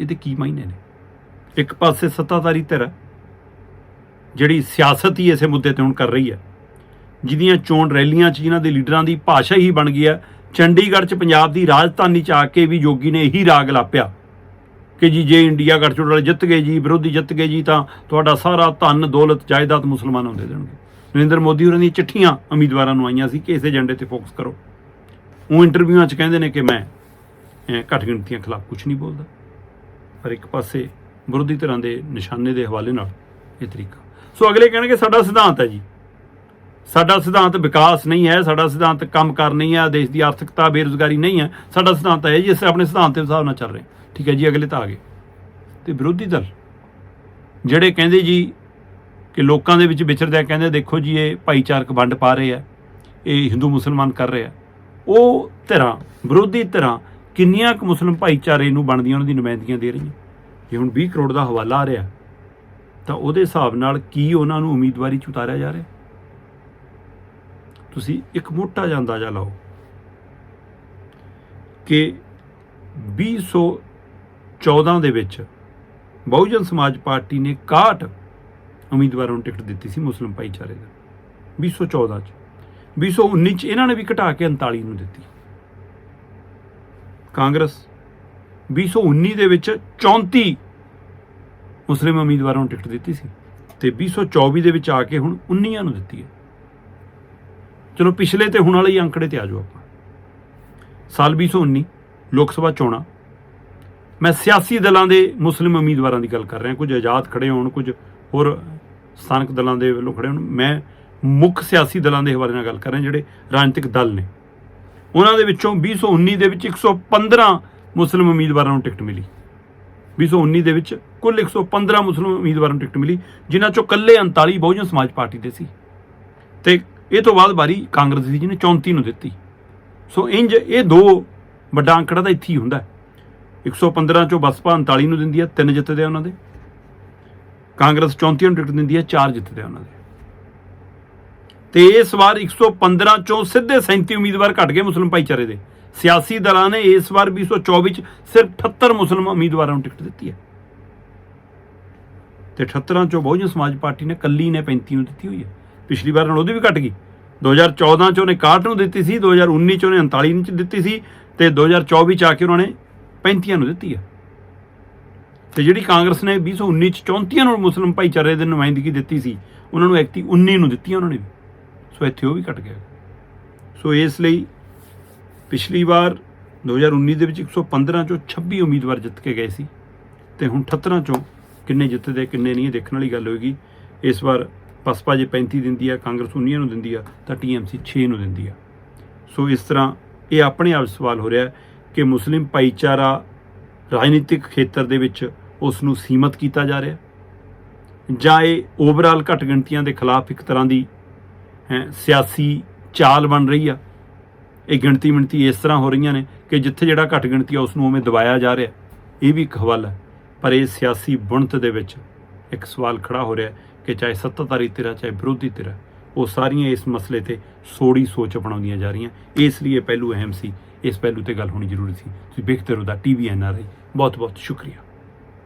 ਇਹਦੇ ਕੀ ਮਾਇਨੇ ਨੇ? ਇੱਕ ਪਾਸੇ ਸੱਤਾਧਾਰੀ ਧਿਰ ਜਿਹੜੀ ਸਿਆਸਤ ਹੀ ਇਸੇ ਮੁੱਦੇ ਤੇ ਹੁਣ ਕਰ ਰਹੀ ਹੈ। ਜਿਹਦੀਆਂ ਚੋਣ ਰੈਲੀਆਂ 'ਚ ਜਿਨ੍ਹਾਂ ਦੇ ਲੀਡਰਾਂ ਦੀ ਭਾਸ਼ਾ ਹੀ ਬਣ ਗਈ ਹੈ, ਚੰਡੀਗੜ੍ਹ 'ਚ ਪੰਜਾਬ ਦੀ ਰਾਜਧਾਨੀ 'ਚ ਆ ਕੇ ਵੀ ਯੋਗੀ ਨੇ ਇਹੀ ਰਾਗ ਲਾਪਿਆ ਕਿ ਜੀ, ਜੇ ਇੰਡੀਆ ਗੱਠਜੋੜ ਵਾਲੇ ਜਿੱਤ ਗਏ ਜੀ, ਵਿਰੋਧੀ ਜਿੱਤ ਗਏ ਜੀ, ਤਾਂ ਤੁਹਾਡਾ ਸਾਰਾ ਧਨ, ਦੌਲਤ, ਜਾਇਦਾਦ ਮੁਸਲਮਾਨਾਂ ਨੂੰ ਦੇ ਦੇਣਗੇ। ਨਰਿੰਦਰ ਮੋਦੀ ਹੋਰਾਂ ਦੀਆਂ ਚਿੱਠੀਆਂ ਉਮੀਦਵਾਰਾਂ ਨੂੰ ਆਈਆਂ ਸੀ ਕਿ ਇਸ ਏਜੰਡੇ ਤੇ ਫੋਕਸ ਕਰੋ। ਉਹ ਇੰਟਰਵਿਊਆਂ 'ਚ ਕਹਿੰਦੇ ਨੇ ਕਿ ਮੈਂ ਘੱਟ ਗਿਣਤੀਆਂ ਖਿਲਾਫ ਕੁਝ ਨਹੀਂ ਬੋਲਦਾ। ਪਰ ਇੱਕ ਪਾਸੇ ਵਿਰੋਧੀ ਧਿਰਾਂ ਦੇ ਨਿਸ਼ਾਨੇ ਦੇ ਹਵਾਲੇ ਨਾਲ ਇਹ ਤਰੀਕਾ। ਸੋ ਅਗਲੇ ਕਹਿਣਗੇ, ਸਾਡਾ ਸਿਧਾਂਤ ਹੈ ਜੀ। ਸਾਡਾ ਸਿਧਾਂਤ ਵਿਕਾਸ ਨਹੀਂ ਹੈ, ਸਾਡਾ ਸਿਧਾਂਤ ਕੰਮ ਕਰ ਨਹੀਂ ਹੈ, ਦੇਸ਼ ਦੀ ਆਰਥਿਕਤਾ ਬੇਰੁਜ਼ਗਾਰੀ ਨਹੀਂ ਹੈ। ਸਾਡਾ ਸਿਧਾਂਤ ਹੈ ਜੀ, ਅਸੀਂ ਆਪਣੇ ਸਿਧਾਂਤ ਦੇ ਹਿਸਾਬ ਨਾਲ ਚੱਲ ਰਹੇ ਠੀਕ ਹੈ ਜੀ, ਅਗਲੇ ਤਾਂ ਆ ਗਏ। ਤੇ ਵਿਰੋਧੀ ਦਲ ਜਿਹੜੇ ਕਹਿੰਦੇ ਜੀ ਕਿ ਲੋਕਾਂ ਦੇ ਵਿੱਚ ਵਿਚਰਦੇ ਆ ਕਹਿੰਦੇ, ਦੇਖੋ ਜੀ, ਇਹ ਭਾਈਚਾਰਕ ਵੰਡ ਪਾ ਰਹੇ ਆ ਇਹ ਹਿੰਦੂ ਮੁਸਲਮਾਨ ਕਰ ਰਹੇ ਆ ਉਹ ਧਿਰਾਂ, ਵਿਰੋਧੀ ਧਿਰਾਂ ਕਿੰਨੀਆਂ ਕੁ ਮੁਸਲਮ ਭਾਈਚਾਰੇ ਨੂੰ ਬਣਦੀਆਂ, ਉਹਨਾਂ ਦੀ ਨੁਮਾਇੰਦਗੀਆਂ ਦੇ ਰਹੀਆਂ? ਜੇ ਹੁਣ 20 ਕਰੋੜ ਦਾ ਹਵਾਲਾ ਆ ਰਿਹਾ, ਤਾਂ ਉਹਦੇ ਹਿਸਾਬ ਨਾਲ ਕੀ ਉਹਨਾਂ ਨੂੰ ਉਮੀਦਵਾਰੀ ਚ ਉਤਾਰਿਆ ਜਾ ਰਿਹਾ? ਤੁਸੀਂ ਇੱਕ ਮੋਟਾ ਜਿਹਾ ਅੰਦਾਜ਼ਾ ਲਾਓ ਕਿ 2014 ਦੇ ਵਿੱਚ ਬਹੁਜਨ ਸਮਾਜ ਪਾਰਟੀ ਨੇ 61 ਉਮੀਦਵਾਰਾਂ ਨੂੰ ਟਿਕਟ ਦਿੱਤੀ ਸੀ ਮੁਸਲਿਮ ਭਾਈਚਾਰੇ ਦਾ 2014 ਚ। 2019 ਚ ਇਹਨਾਂ ਨੇ ਵੀ ਘਟਾ ਕੇ 39 ਨੂੰ ਦਿੱਤੀ। ਕਾਂਗਰਸ 2019 ਦੇ ਵਿੱਚ 34 ਮੁਸਲਿਮ ਉਮੀਦਵਾਰਾਂ ਨੂੰ ਟਿਕਟ ਦਿੱਤੀ ਸੀ ਤੇ 2024 ਦੇ ਵਿੱਚ ਆ ਕੇ ਹੁਣ 19 ਨੂੰ ਦਿੱਤੀ ਹੈ। ਚਲੋ ਪਿਛਲੇ ਤੇ ਹੁਣ ਵਾਲੇ ਹੀ ਅੰਕੜੇ ਤੇ ਆ ਜਾਓ ਆਪਾਂ। ਸਾਲ 2019 ਲੋਕ ਸਭਾ ਚੋਣਾਂ। ਮੈਂ ਸਿਆਸੀ ਦਲਾਂ ਦੇ ਮੁਸਲਿਮ ਉਮੀਦਵਾਰਾਂ ਦੀ ਗੱਲ ਕਰ ਰਿਹਾ, ਕੁਝ ਆਜ਼ਾਦ ਖੜੇ ਹੋਣ, ਕੁਝ ਹੋਰ ਸਥਾਨਕ ਦਲਾਂ ਦੇ ਵੱਲੋਂ ਖੜੇ ਹੋਣ। ਮੈਂ ਮੁੱਖ ਸਿਆਸੀ ਦਲਾਂ ਦੇ ਹਵਾਲੇ ਨਾਲ ਗੱਲ ਕਰ ਰਿਹਾ, ਜਿਹੜੇ ਰਾਜਨੀਤਿਕ ਦਲ ਨੇ। ਉਹਨਾਂ ਦੇ ਵਿੱਚੋਂ 2019 ਦੇ ਵਿੱਚ 115 ਮੁਸਲਿਮ ਉਮੀਦਵਾਰਾਂ ਨੂੰ ਟਿਕਟ ਮਿਲੀ। 2019 ਦੇ ਵਿੱਚ ਕੁੱਲ 115 ਮੁਸਲਿਮ ਉਮੀਦਵਾਰਾਂ ਨੂੰ ਟਿਕਟ ਮਿਲੀ, ਜਿਨ੍ਹਾਂ ਚੋਂ ਕੱਲੇ 39 ਬਹੁਜਨ ਸਮਾਜ ਪਾਰਟੀ ਦੇ ਸੀ। ਤੇ ਇਹ ਤੋਂ ਬਾਅਦ ਵਾਰੀ ਕਾਂਗਰਸ ਦੀ ਜਿਹਨੇ 34 ਨੂੰ ਦਿੱਤੀ। ਸੋ ਇੰਜ ਇਹ ਦੋ ਵੱਡਾ ਅੰਕੜਾ ਤਾਂ ਇੱਥੇ ਹੀ ਹੁੰਦਾ ਹੈ। 115 ਚੋਂ ਬਸਪਾ 39 ਨੂੰ ਦਿੰਦੀ ਹੈ, ਤਿੰਨ ਜਿੱਤਦੇ ਆ ਉਹਨਾਂ ਦੇ। ਕਾਂਗਰਸ 34 ਨੂੰ ਟਿਕਟ ਦਿੰਦੀ ਹੈ, ਚਾਰ ਜਿੱਤਦੇ ਆ ਉਹਨਾਂ ਦੇ। ਤੇ ਇਸ ਵਾਰ 115 ਚੋਂ ਸਿੱਧੇ 37 ਉਮੀਦਵਾਰ ਘਟ ਗਏ ਮੁਸਲਿਮ ਭਾਈਚਾਰੇ ਦੇ। ਸਿਆਸੀ ਦਲਾਂ ਨੇ ਇਸ ਵਾਰ 2024 ਚ ਸਿਰਫ 78 ਮੁਸਲਿਮ ਉਮੀਦਵਾਰਾਂ ਨੂੰ ਟਿਕਟ ਦਿੱਤੀ ਹੈ। ਤੇ 78 ਚੋਂ ਬਹੁਜਨ ਸਮਾਜ ਪਾਰਟੀ ਨੇ ਕੱਲੀ ਨੇ 35 ਨੂੰ ਦਿੱਤੀ ਹੋਈ ਹੈ। ਪਿਛਲੀ ਵਾਰ ਨਾਲ ਉਹਦੀ ਵੀ ਘਟ ਗਈ। 2014 ਚ ਉਹਨੇ 61 ਨੂੰ ਦਿੱਤੀ ਸੀ 2019 ਚ ਉਹਨੇ 39 ਨੂੰ ਚ ਦਿੱਤੀ ਸੀ ਤੇ 2024 ਚ ਆ ਕੇ ਉਹਨਾਂ ਨੇ 35 ਨੂੰ ਦਿੱਤੀ ਹੈ। ਤੇ ਜਿਹੜੀ ਕਾਂਗਰਸ ਨੇ 2019 ਚ 34 ਨੂੰ ਮੁਸਲਿਮ ਭਾਈਚਾਰੇ ਦੇ ਨੁਮਾਇੰਦਗੀ ਦਿੱਤੀ ਸੀ, ਉਹਨਾਂ ਨੂੰ ਐਕਟੀ 19 ਨੂੰ ਦਿੱਤੀ ਉਹਨਾਂ ਨੇ ਵੀ। ਸੋ ਇੱਥੇ ਉਹ ਵੀ ਘਟ ਗਿਆ। ਸੋ ਇਸ ਲਈ ਪਿਛਲੀ ਵਾਰ 2019 ਦੇ ਵਿੱਚ 115 ਚੋਂ 26 ਉਮੀਦਵਾਰ ਜਿੱਤ ਕੇ ਗਏ ਸੀ ਤੇ ਹੁਣ 78 ਚੋਂ ਕਿੰਨੇ ਜਿੱਤਦੇ, ਕਿੰਨੇ ਨਹੀਂ ਦੇਖਣ ਵਾਲੀ ਗੱਲ ਹੋਏਗੀ। ਇਸ ਵਾਰ ਬਸਪਾ ਜੇ 35 ਦਿੰਦੀ ਆ, ਕਾਂਗਰਸ 19 ਨੂੰ ਦਿੰਦੀ ਆ, ਤਾਂ ਟੀਐਮਸੀ 6 ਨੂੰ ਦਿੰਦੀ ਆ। ਸੋ ਇਸ ਤਰ੍ਹਾਂ ਇਹ ਆਪਣੇ ਆਪ ਸਵਾਲ ਹੋ ਰਿਹਾ ਕਿ ਮੁਸਲਿਮ ਭਾਈਚਾਰਾ ਰਾਜਨੀਤਿਕ ਖੇਤਰ ਦੇ ਵਿੱਚ ਉਸ ਨੂੰ ਸੀਮਤ ਕੀਤਾ ਜਾ ਰਿਹਾ ਜਾਂ ਇਹ ਓਵਰਆਲ ਘੱਟ ਗਿਣਤੀਆਂ ਦੇ ਖਿਲਾਫ ਇੱਕ ਤਰ੍ਹਾਂ ਦੀ ਸਿਆਸੀ ਚਾਲ ਬਣ ਰਹੀ ਆ। ਇਹ ਗਿਣਤੀ ਮਿਣਤੀ ਇਸ ਤਰ੍ਹਾਂ ਹੋ ਰਹੀਆਂ ਨੇ ਕਿ ਜਿੱਥੇ ਜਿਹੜਾ ਘੱਟ ਗਿਣਤੀ ਆ ਉਸ ਨੂੰ ਉਵੇਂ ਦਬਾਇਆ ਜਾ ਰਿਹਾ। ਇਹ ਵੀ ਇੱਕ ਹਵਾਲਾ ਹੈ। ਪਰ ਇਹ ਸਿਆਸੀ ਬੁਣਤ ਦੇ ਵਿੱਚ ਇੱਕ ਸਵਾਲ ਖੜਾ ਹੋ ਰਿਹਾ ਕਿ ਚਾਹੇ ਸੱਤਾਧਾਰੀ ਧਿਰ ਹੈ ਚਾਹੇ ਵਿਰੋਧੀ ਧਿਰ ਹੈ ਉਹ ਸਾਰੀਆਂ ਇਸ ਮਸਲੇ ਤੇ ਸੋੜੀ ਸੋਚ ਅਪਣਾਉਂਦੀਆਂ ਜਾ ਰਹੀਆਂ। ਇਸ ਲਈ ਇਹ ਪਹਿਲੂ ਅਹਿਮ ਸੀ। ਇਸ ਪਹਿਲੂ ਤੇ ਗੱਲ ਹੋਣੀ ਜ਼ਰੂਰੀ ਸੀ। ਤੁਸੀਂ ਵੇਖਦੇ ਰਹੋ ਦਾ ਟੀਵੀ ਐਨਆਰਆਈ ਬਹੁਤ ਬਹੁਤ ਸ਼ੁਕਰੀਆ।